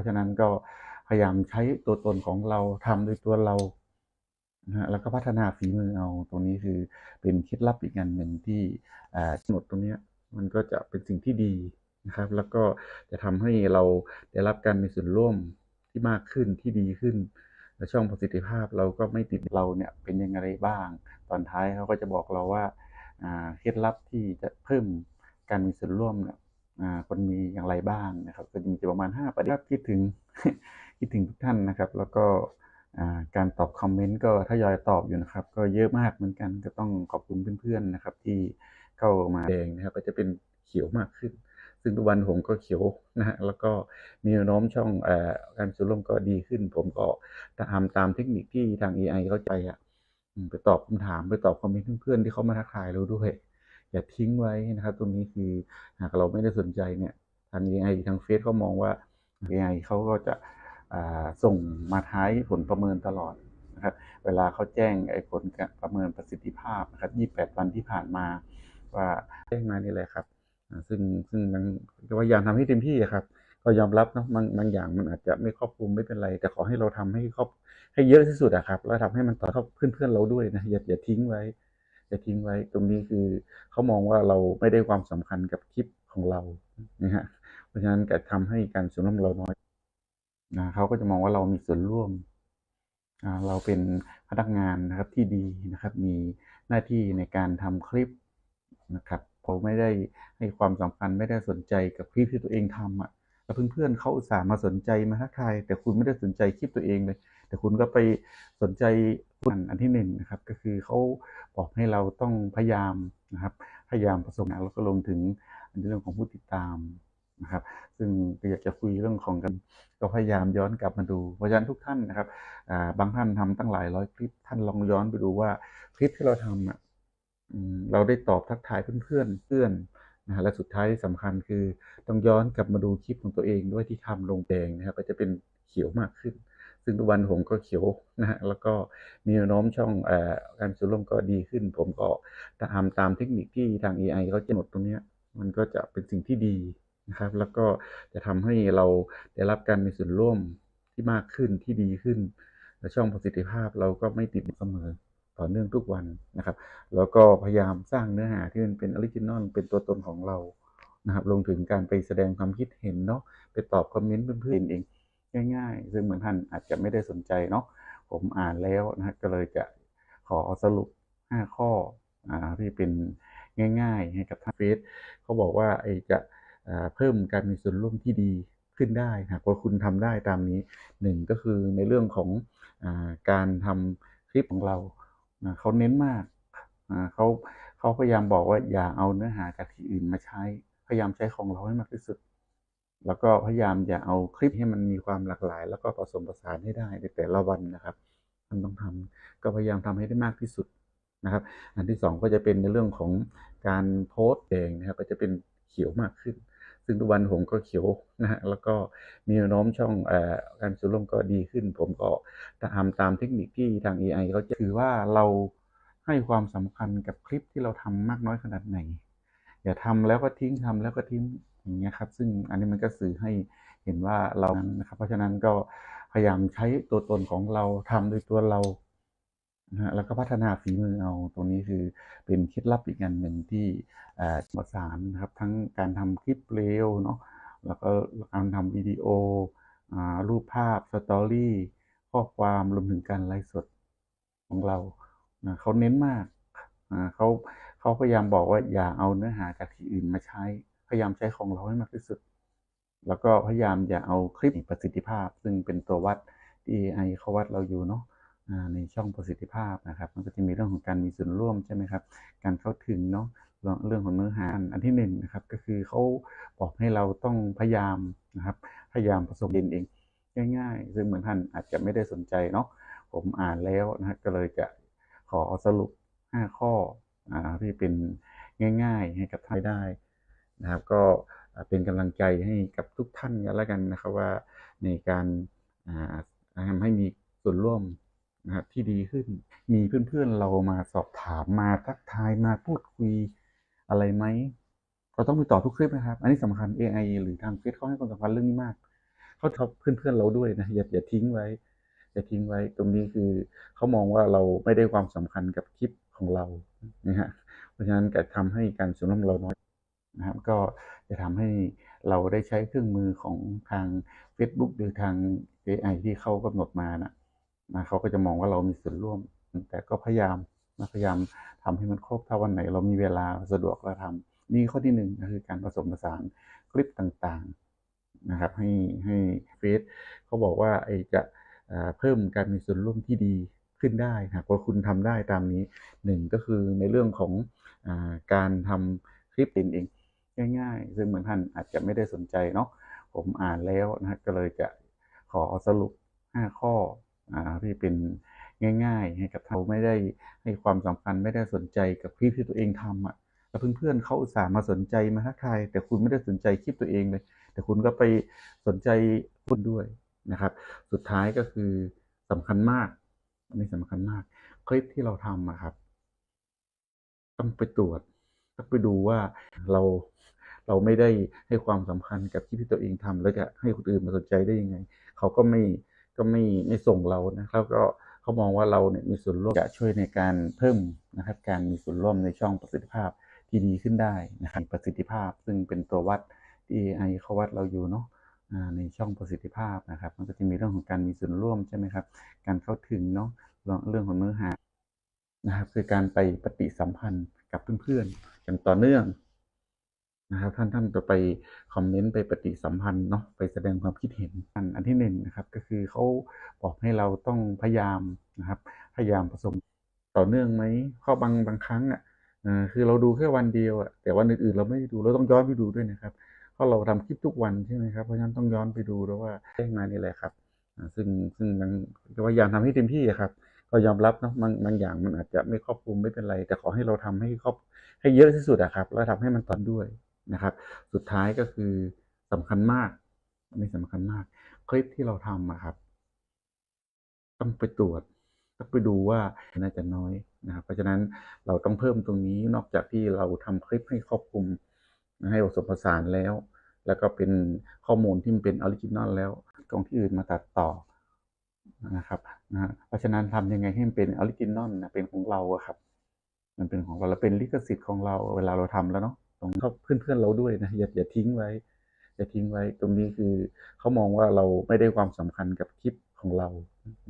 ราะฉะนั้นก็พยายามใช้ตัวตนของเราทำโดยตัวเรานะฮะแล้วก็พัฒนาฝีมือเอาตรงนี้คือเป็นเคล็ดลับอีกอันหนึ่งที่กำหนดตรงนี้มันก็จะเป็นสิ่งที่ดีนะครับ แล้วก็จะทำให้เราได้รับการมีส่วนร่วมที่มากขึ้นที่ดีขึ้นและช่องประสิทธิภาพเราก็ไม่ติดเราเนี่ยเป็นยังไงบ้าง ตอนท้ายเขาก็จะบอกเราว่าเคล็ดลับที่จะเพิ่มการมีส่วนร่วมเนี่ย คนมีอย่างไรบ้างนะครับ ก็จะมีประมาณ 5 ประเด็นคิดถึงคิดถึงทุกท่านนะครับ แล้วก็อ่าการตอบคอมเมนต์ก็ทยอยตอบอยู่นะครับ ก็เยอะมากเหมือนกันก็ต้องขอบคุณเพื่อนๆนะครับ ที่เข้ามาแดงนะครับ ก็จะเป็นเขียวมากขึ้น ซึ่งทุกวันผมก็เขียวนะฮะแล้วก็มีแนวโน้มช่องอ่อการส่วนร่มก็ดีขึ้น ผมก็ทำตามเทคนิคที่ทาง AI เข้าใจอะไปตอบคำถามไปตอบคอมเมนต์เพื่อนๆที่เขามาทักทายเราด้วย อย่าทิ้งไว้นะครับ ตรงนี้คือหากเราไม่ได้สนใจเนี่ยทาง AI ทางเฟซเขามองว่า AI เขาก็จะส่งมาท้ายผลประเมินตลอดนะครับ เวลาเขาแจ้งไอ้ผลประเมินประสิทธิภาพนะครับ 28 วันที่ผ่านมา ว่าแจ้งมานี่แหละครับ ซึ่งซึ่งมันพยายามทำให้เต็มที่ครับ ก็ยอมรับเนาะบางบางอย่างมันอาจจะไม่ครอบคลุมไม่เป็นไร แต่ขอให้เราทำให้ครอบให้เยอะที่สุดอะครับ แล้วทำให้มันต่อเข้าเพื่อนๆเราด้วยนะอย่าอย่าทิ้งไว้ อย่าทิ้งไว้ ตรงนี้คือเขามองว่าเราไม่ได้ความสำคัญกับคลิปของเรานะฮะเพราะฉะนั้นก็ทำให้การส่วนร่วมเราน้อยนะเขาก็จะมองว่าเรามีส่วนร่วมเราเป็นพนักงานนะครับที่ดีนะครับ มีหน้าที่ในการทำคลิปนะครับผมไม่ได้ให้ความสำคัญไม่ได้สนใจกับคลิปที่ตัวเองทำอะแล้วเพื่อนๆเขาอุตส่าห์มาสนใจมาทักทายแต่คุณไม่ได้สนใจคลิปตัวเองเลย แต่คุณก็ไปสนใจอันอันที่หนึ่งนะครับ ก็คือเขาบอกให้เราต้องพยายามนะครับ พยายามประสบการณ์แล้วก็รวมถึงในเรื่องของผู้ติดตามนะครับ ซึ่งก็อยากจะคุยเรื่องของกันก็พยายามย้อนกลับมาดูเพราะฉะนั้นทุกท่านนะครับบางท่านทำตั้งหลายร้อยคลิปท่านลองย้อนไปดูว่าคลิปที่เราทำอะเราได้ตอบทักทายเพื่อนๆเพื่อนนะฮะและสุดท้ายที่สำคัญคือต้องย้อนกลับมาดูคลิปของตัวเองด้วยที่ทำลงแดงนะครับก็จะเป็นเขียวมากขึ้น ซึ่งทุกวันผมก็เขียวนะฮะแล้วก็มีแนวโน้มช่องอการส่วนร่วมก็ดีขึ้น ผมก็ทำตามเทคนิคที่ทาง AI เขาจะหนดตรงเนี้ยมันก็จะเป็นสิ่งที่ดีนะครับ แล้วก็จะทำให้เราได้รับการมีส่วนร่วมที่มากขึ้นที่ดีขึ้นและช่องประสิทธิภาพเราก็ไม่ติดเสมอต่อเนื่องทุกวันนะครับ แล้วก็พยายามสร้างเนื้อหาที่มันเป็นออริจินอลเป็นตัวตนของเรานะครับรวมถึงการไปแสดงความคิดเห็นเนาะไปตอบคอมเมนต์เพื่อนๆเอง ง่ายๆ ซึ่งบางท่านอาจจะไม่ได้สนใจเนาะผมอ่านแล้วนะก็เลยจะขอสรุป 5 ข้ออที่เป็นง่ายๆ ให้กับท่านเฟซเขาบอกว่าไอจะเพิ่มการมีส่วนร่วมที่ดีขึ้นได้หากว่าคุณทำได้ตามนี้หนึ่งก็คือในเรื่องของอการทำคลิปของเราเขาเน้นมากเขาเขาพยายามบอกว่าอย่าเอาเนื้อหาจากที่อื่นมาใช้ พยายามใช้ของเราให้มากที่สุด แล้วก็พยายามอย่าเอาคลิปให้มันมีความหลากหลาย แล้วก็ผสมผสานให้ได้ในแต่ละวันนะครับมันต้องทำก็พยายามทำให้ได้มากที่สุดนะครับ อันที่สองก็จะเป็นในเรื่องของการโพสต์แดงนะครับก็จะเป็นเขียวมากขึ้น ซึ่งทุกวันผมก็เขียวนะฮะแล้วก็มีแนวโน้มช่องอการส่วนร่มก็ดีขึ้น ผมก็ทำตามเทคนิคที่ทาง AI เขาจะถือว่าเราให้ความสำคัญกับคลิปที่เราทำมากน้อยขนาดไหน อย่าทำแล้วก็ทิ้งทำแล้วก็ทิ้ง อย่างเงี้ยครับ ซึ่งอันนี้มันก็สื่อให้เห็นว่าเรานั้นนะครับ เพราะฉะนั้นก็พยายามใช้ตัวตนของเราทำโดยตัวเรานะฮะแล้วก็พัฒนาฝีมือเอาตรงนี้คือเป็นเคล็ดลับอีกอันหนึ่งที่อ่าประสานนะครับ ทั้งการทำคลิปเร็วเนาะแล้วก็การทำวิดีโอรูปภาพสตอรี่ข้อความรวมถึงการไลฟ์สดของเรานะเขาเน้นมากเขาเขาพยายามบอกว่าอย่าเอาเนื้อหาจากที่อื่นมาใช้ พยายามใช้ของเราให้มากที่สุด แล้วก็พยายามอย่าเอาคลิปประสิทธิภาพ ซึ่งเป็นตัววัดที่ AI เขาวัดเราอยู่เนาะในช่องประสิทธิภาพนะครับ มันก็จะมีเรื่องของการมีส่วนร่วมใช่ไหมครับ การเข้าถึงเนาะเรื่องของเนื้อหาอันที่หนึ่งนะครับก็คือเขาบอกให้เราต้องพยายามนะครับพยายามผสมเด่นเองง่ายๆ ซึ่งเหมือนท่านอาจจะไม่ได้สนใจเนาะผมอ่านแล้วนะก็เลยจะขอสรุป 5 ข้ออที่เป็นง่าย ๆ ให้กับท่านได้ นะครับ ก็เป็นกำลังใจให้กับทุกท่านกันแล้วกันนะครับว่าในการทำให้มีส่วนร่วมนะครับที่ดีขึ้น มีเพื่อนๆเรามาสอบถามมาทักทายมาพูดคุยอะไรไหมเราต้องไปตอบทุกคลิปนะครับ อันนี้สำคัญ AI หรือทางเฟซเขาให้ความสำคัญเรื่องนี้มากเขาทับเพื่อนๆเราด้วยนะอย่าอย่าทิ้งไว้อย่าทิ้งไว้ ตรงนี้คือเขามองว่าเราไม่ได้ความสำคัญกับคลิปของเรานะฮะเพราะฉะนั้นจะทำให้การส่วนทนาเราน้อย นะครับก็จะทำให้เราได้ใช้เครื่องมือของทาง Facebook หรือทาง AI ที่เขากำหนดมานะนะเขาก็จะมองว่าเรามีส่วนร่วม แต่ก็พยายามนะพยายามทำให้มันครบถ้าวันไหน เรามีเวลาสะดวกเราทำนี่ข้อที่หนึ่งคือการผสมผสานคลิปต่างๆนะครับ ให้ให้เฟซเขาบอกว่าไอจะเพิ่มการมีส่วนร่วมที่ดีขึ้นได้หากว่าคุณทำได้ตามนี้หนึ่งก็คือในเรื่องของอการทำคลิปเองเอง ง่ายๆ ซึ่งบางท่านอาจจะไม่ได้สนใจเนาะผมอ่านแล้วนะก็เลยจะขอสรุป 5 ข้ออที่เป็นง่ายๆให้กับเราไม่ได้ให้ความสำคัญไม่ได้สนใจกับคลิปที่ตัวเองทำอะแล้วเพื่อนๆเขาอุตส่าห์มาสนใจมาทักทายแต่คุณไม่ได้สนใจคลิปตัวเองเลย แต่คุณก็ไปสนใจคุณด้วยนะครับ สุดท้ายก็คือสำคัญมากอันนี้สำคัญมาก คลิปที่เราทำอะครับ ต้องไปตรวจต้องไปดูว่าเรา เราไม่ได้ให้ความสำคัญกับคลิปที่ตัวเองทำแล้วจะให้คนอื่นมาสนใจได้ยังไง เขาก็ไม่ก็ไม่ไม่ส่งเรานะแล้วก็เขามองว่าเราเนี่ยมีส่วนร่วมจะช่วยในการเพิ่มนะครับการมีส่วนร่วมในช่องประสิทธิภาพที่ดีขึ้นได้นะครับประสิทธิภาพซึ่งเป็นตัววัดที่ AI เขาวัดเราอยู่เนาะในช่องประสิทธิภาพนะครับมันก็จะมีเรื่องของการมีส่วนร่วมใช่ไหมครับ การเข้าถึงเนาะเรื่องเรื่องของเนื้อหานะครับคือการไปปฏิสัมพันธ์กับเพื่อนๆอย่างต่อเนื่อง นะครับท่านท่านจะไปคอมเมนต์ไปปฏิสัมพันธ์เนาะไปแสดงความคิดเห็นอันอันที่หนึ่งนะครับก็คือเขาบอกให้เราต้องพยายามนะครับ พยายามผสมต่อเนื่องไหมข้อบางบางครั้งอะคือเราดูแค่วันเดียวอะแต่วันอื่นๆเราไม่ได้ดูเราต้องย้อนไปดูด้วยนะครับเพราะเราทำคลิปทุกวันใช่ไหมครับเพราะฉะนั้นต้องย้อนไปดูแล้วว่าแจ้งมานี่แหละครับซึ่งซึ่งมันพยายามทำให้เต็มที่ครับก็ยอมรับเนาะบางบางอย่างมันอาจจะไม่ครอบคลุมไม่เป็นไร แต่ขอให้เราทำให้ครอบให้เยอะที่สุดอะครับแล้วทำให้มันตอนด้วย นะครับ สุดท้ายก็คือสำคัญมากอันนี้สำคัญมาก คลิปที่เราทำอะครับ ต้องไปตรวจต้องไปดูว่าน่าจะน้อยนะครับ เพราะฉะนั้นเราต้องเพิ่มตรงนี้นอกจากที่เราทำคลิปให้ครอบคลุมให้ผสมผสานแล้ว แล้วก็เป็นข้อมูลที่มันเป็นออริจินอลแล้วกองที่อื่นมาตัดต่อนะครับนะฮะเพราะฉะนั้นทำยังไงให้มันเป็นออริจินอลนะเป็นของเราอะครับ มันเป็นของเราแล้วเป็นลิขสิทธิ์ของเราเวลาเราทำแล้วเนาะ ตรงเขาเพื่อนๆเราด้วยนะอย่าอย่าทิ้งไว้ อย่าทิ้งไว้ ตรงนี้คือเขามองว่าเราไม่ได้ความสำคัญกับคลิปของเรา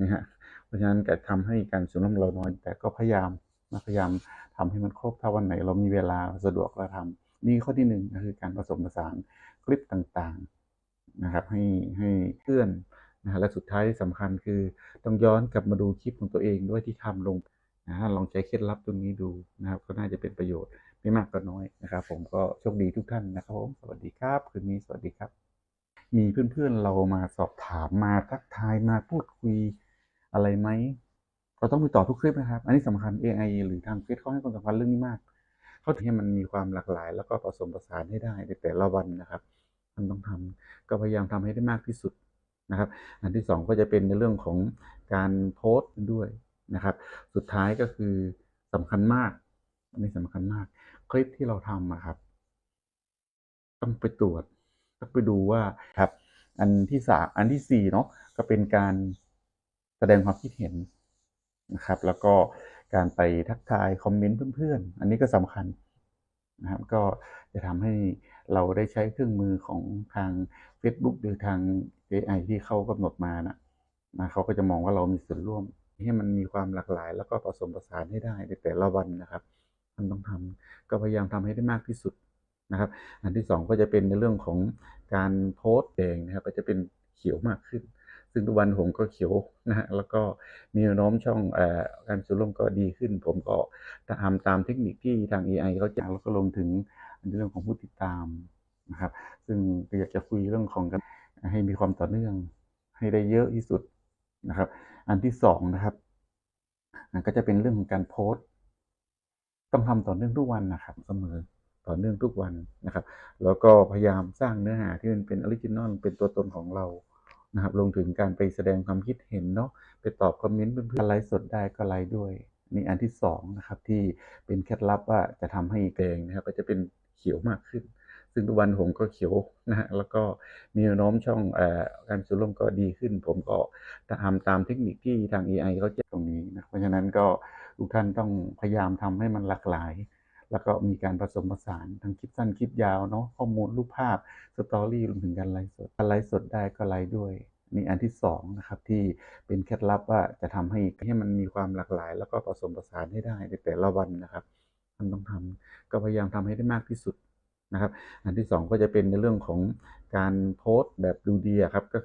นะฮะเพราะฉะนั้นก็ทำให้การสนทนาเราน้อย แต่ก็พยายามนะพยายามทำให้มันครบถ้าวันไหน เรามีเวลาสะดวกเราทำนี่ข้อที่หนึ่งก็คือการผสมผสานคลิปต่างๆนะครับ ให้ให้เพื่อนนะฮะและสุดท้ายที่สำคัญคือต้องย้อนกลับมาดูคลิปของตัวเองด้วยที่ทำลงนะลองใช้เคล็ดลับตรงนี้ดูนะครับ ก็น่าจะเป็นประโยชน์ ไม่มากก็น้อยนะครับ ผมก็โชคดีทุกท่านนะครับผมสวัสดีครับคืนนี้สวัสดีครับ มีเพื่อนๆเรามาสอบถามมาทักทายมาพูดคุยอะไรไหมเราต้องไปตอบทุกคลิปนะครับ อันนี้สำคัญ AI หรือทางเฟซเขาให้ความสำคัญเรื่องนี้มากเขาถึงให้มันมีความหลากหลาย แล้วก็ผสมผสานให้ได้ในแต่ละวันนะครับมันต้องทำก็พยายามทำให้ได้มากที่สุดนะครับ อันที่สองก็จะเป็นในเรื่องของการโพสต์ด้วยนะครับ สุดท้ายก็คือสำคัญมาก อันนี้สำคัญมาก คลิปที่เราทำอะครับ ต้องไปตรวจ ต้องไปดูว่าครับ อันที่สามอันที่สี่เนาะก็เป็นการแสดงความคิดเห็นนะครับ แล้วก็การไปทักทายคอมเมนต์เพื่อนๆ อันนี้ก็สำคัญนะครับก็จะทำให้เราได้ใช้เครื่องมือของทาง Facebook หรือทาง AI ที่เขากำหนดมานะนะเขาก็จะมองว่าเรามีส่วนร่วมให้มันมีความหลากหลาย แล้วก็ผสมผสานให้ได้ในแต่ละวันนะครับันต้องทำก็พยายามทำให้ได้มากที่สุดนะครับ อันที่สองก็จะเป็นในเรื่องของการโพสต์เองนะครับก็จะเป็นเขียวมากขึ้น ซึ่งทุกวันผมก็เขียวนะฮะแล้วก็มีแนวโน้มช่องอการส่วนร่มก็ดีขึ้น ผมก็ทำตามเทคนิคที่ทาง AI เขาจะแล้วก็ลงถึงในเรื่องของผู้ติดตามนะครับซึ่งก็อยากจะคุยเรื่องของการให้มีความต่อเนื่องให้ได้เยอะที่สุดนะครับ อันที่สองนะครับก็จะเป็นเรื่องของการโพสต์ ต้องทำต่อเนื่องทุกวันนะครับเสมอต่อเนื่องทุกวันนะครับ แล้วก็พยายามสร้างเนื้อหาที่มันเป็นออริจินอลเป็นตัวตนของเรานะครับลงถึงการไปแสดงความคิดเห็นเนาะไปตอบคอมเมนต์เพื่อนๆไลฟ์สดได้ก็ไลฟ์ด้วยนี่อันที่สองนะครับที่เป็นเคล็ดลับว่าจะทำให้แกงนะครับก็จะเป็นเขียวมากขึ้น ซึ่งทุกวันผมก็เขียวนะฮะแล้วก็มีแนวโน้มช่องอการสูดลมก็ดีขึ้น ผมก็ทำตามเทคนิคที่ทาง AI เขาแจ้งตรงนี้นะเพราะฉะนั้นก็ทุกท่านต้องพยายามทำให้มันหลากหลาย แล้วก็มีการผสมผสานทั้งคลิปสั้นคลิปยาวเนาะข้อมูลรูปภาพสตอรี่รวมถึงการไลฟ์สดการไลฟ์สดได้ก็ไลฟ์ด้วยนี่อันที่สองนะครับที่เป็นเคล็ดลับว่าจะทำให้ให้มันมีความหลากหลาย แล้วก็ผสมผสานให้ได้ในแต่ละวันนะครับท่านต้องทำก็พยายามทำให้ได้มากที่สุด นะครับ อันที่สองก็จะเป็นในเรื่องของการโพสต์แบบดูดีครับก็